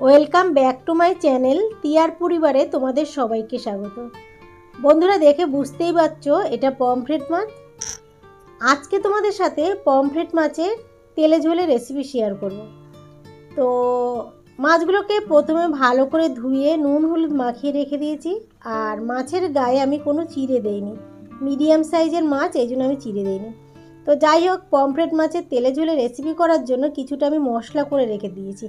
Welcome back to my channel তিয়ার পরিবারে তোমাদের সবাইকে স্বাগত। বন্ধুরা দেখে বুঝতেই পারছ, এটা পমফ্রেট মাছ। আজকে তোমাদের সাথে পমফ্রেট মাছের তেলে ঝোলে রেসিপি শেয়ার করব। তো মাছগুলোকে প্রথমে ভালো করে ধুয়ে নুন হলুদ মাখিয়ে রেখে দিয়েছি, আর মাছের গায়ে আমি কোনো চিড়ে দেইনি। মিডিয়াম সাইজের মাছ, এই জন্য আমি চিড়ে দিইনি। তো যাই হোক, পমফ্রেট মাছের তেলে ঝোলে রেসিপি করার জন্য কিছুটা আমি মশলা করে রেখে দিয়েছি।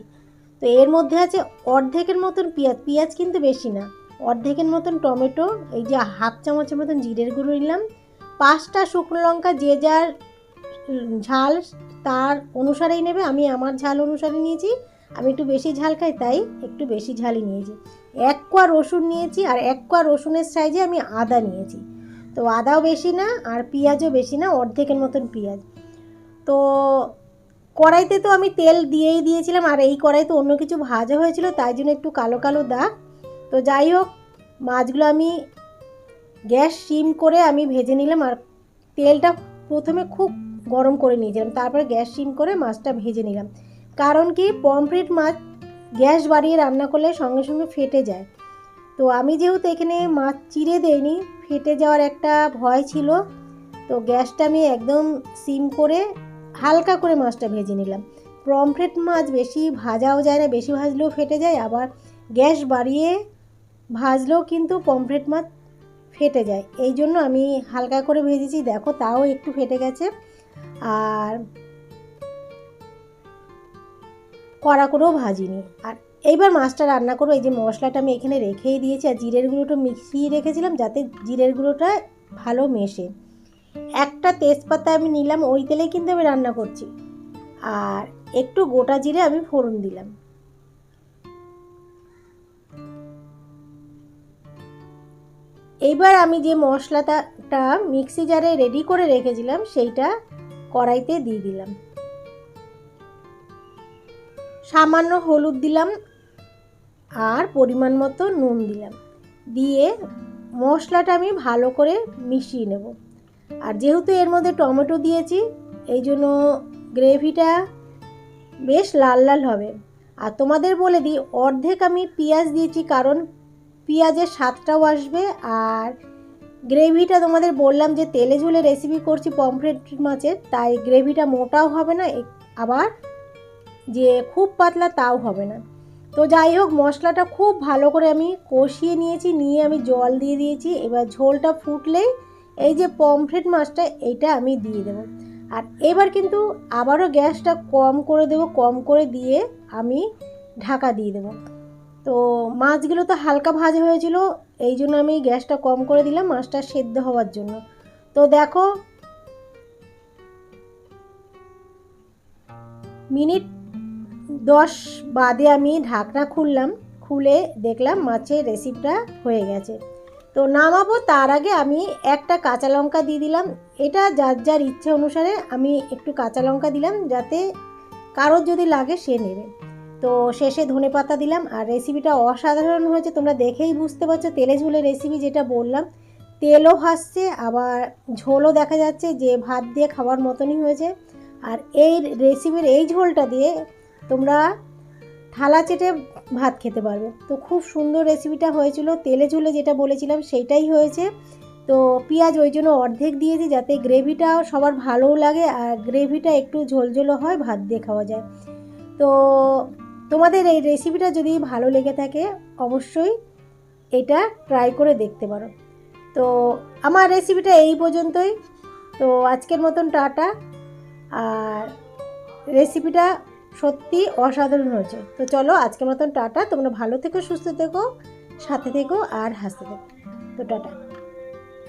তো এর মধ্যে আছে অর্ধেকের মতন পেঁয়াজ। পেঁয়াজ কিন্তু বেশি না। অর্ধেকের মতন টমেটো, এই যে হাফ চামচের মতন জিরের গুঁড়ো নিলাম। পাঁচটা শুকনো লঙ্কা, যে যার ঝাল তার অনুসারেই নেবে। আমি আমার ঝাল অনুসারে নিয়েছি। আমি একটু বেশি ঝাল খাই, তাই একটু বেশি ঝালই নিয়েছি। এক কোয়া রসুন নিয়েছি আর এক কোয়া রসুনের সাইজে আমি আদা নিয়েছি। তো আদাও বেশি না আর পেঁয়াজও বেশি না, অর্ধেকের মতন পেঁয়াজ। তো কড়াইতে তো আমি তেল দিয়েই দিয়েছিলাম, আর এই কড়াইতে অন্য কিছু ভাজা হয়েছিল, তাই জন্য একটু কালো কালো দাগ তো যাই হোক, মাছগুলো আমি গ্যাস সিম করে আমি ভেজে নিলাম, আর তেলটা প্রথমে খুব গরম করে নিয়েছিলাম, তারপরে গ্যাস সিম করে মাছটা ভেজে নিলাম। কারণ কি, পমফ্রেট মাছ গ্যাস বাড়িয়ে রান্না করলে সঙ্গে সঙ্গে ফেটে যায়। তো আমি যেহেতু এখানে মাছ চিড়ে দেইনি, ফেটে যাওয়ার একটা ভয় ছিল, তো গ্যাসটা আমি একদম সিম করে হালকা করে মাছটা ভেজে নিলাম। পমফ্রেট মাছ বেশি ভাজাও যায় না, বেশি ভাজলেও ফেটে যায়, আবার গ্যাস বাড়িয়ে ভাজলেও কিন্তু পমফ্রেট মাছ ফেটে যায়। এই জন্য আমি হালকা করে ভেজেছি, দেখো তাও একটু ফেটে গেছে। আর কড়া করেও ভাজিনি। আর এইবার মাছটা রান্না করব, এই যে মশলাটা আমি এখানে রেখেই দিয়েছি, আর জিরের গুঁড়োটা মিশিয়ে রেখেছিলাম যাতে জিরের গুঁড়োটা ভালো মেশে। একটা তেজপাতা আমি নিলাম, ওই তেলেই কিন্তু আমি রান্না করছি। আর একটু গোটা জিরে আমি ফোড়ন দিলাম। এইবার আমি যে মশলাটা মিক্সি জারে রেডি করে রেখেছিলাম, সেইটা কড়াইতে দিয়ে দিলাম। সামান্য হলুদ দিলাম আর পরিমাণ মতো নুন দিলাম। দিয়ে মশলাটা আমি ভালো করে মিশিয়ে নেব। আর যেহেতু এর মধ্যে টমেটো দিয়েছি, এই জন্য গ্রেভিটা বেশ লাল লাল হবে। আর তোমাদের বলে দিই, অর্ধেক আমি পেঁয়াজ দিয়েছি, কারণ পেঁয়াজের স্বাদটাও আসবে। আর গ্রেভিটা তোমাদের বললাম যে, তেলে ঝুলে রেসিপি করছি পমফ্রেট মাছের, তাই গ্রেভিটা মোটাও হবে না আবার যে খুব পাতলা তাও হবে না। তো যাই হোক, মশলাটা খুব ভালো করে আমি কষিয়ে নিয়েছি, নিয়ে আমি জল দিয়ে দিয়েছি। এবার ঝোলটা ফুটলেই এই যে পমফ্রেট মাছটা এইটা আমি দিয়ে দেবো। আর এবার কিন্তু আবারও গ্যাসটা কম করে দেবো, কম করে দিয়ে আমি ঢাকা দিয়ে দেবো। তো মাছগুলো তো হালকা ভাজা হয়েছিল, এই জন্য আমি গ্যাসটা কম করে দিলাম মাছটা সেদ্ধ হওয়ার জন্য। তো দেখো, মিনিট দশ বাদে আমি ঢাকনা খুললাম, খুলে দেখলাম মাছের রেসিপিটা হয়ে গেছে। তো নামাবো, তার আগে আমি একটা কাঁচা লঙ্কা দিয়ে দিলাম। এটা যার যার ইচ্ছে অনুসারে আমি একটু কাঁচা লঙ্কা দিলাম, যাতে কারোর যদি লাগে সে নেবে। তো শেষে ধনে পাতা দিলাম, আর রেসিপিটা অসাধারণ হয়েছে, তোমরা দেখেই বুঝতে পারছ, তেলে ঝোলে রেসিপি যেটা বললাম। তেলও ভাসছে, আবার ঝোলও দেখা যাচ্ছে, যে ভাত দিয়ে খাওয়ার মতনই হয়েছে। আর এই রেসিপির এই ঝোলটা দিয়ে তোমরা থালা চেটে ভাত খেতে পারবে। তো খুব সুন্দর রেসিপিটা হয়েছিল। তেলে ঝুলে যেটা বলেছিলাম সেইটাই হয়েছে। তো পেঁয়াজ ওই জন্য অর্ধেক দিয়েছি যাতে গ্রেভিটা সবার ভালোও লাগে আর গ্রেভিটা একটু ঝোলঝোলো হয়, ভাত দিয়ে খাওয়া যায়। তো তোমাদের এই রেসিপিটা যদি ভালো লেগে থাকে, অবশ্যই এটা ট্রাই করে দেখতে পারো। তো আমার রেসিপিটা এই পর্যন্তই। তো আজকের মতন টাটা। আর রেসিপিটা সত্যি অসাধারণ হয়েছে। তো চলো আজকের মতন টাটা, তোমরা ভালো থেকো, সুস্থ থেকো, সাথে থেকো আর হাসতে থেকো। তো টাটা।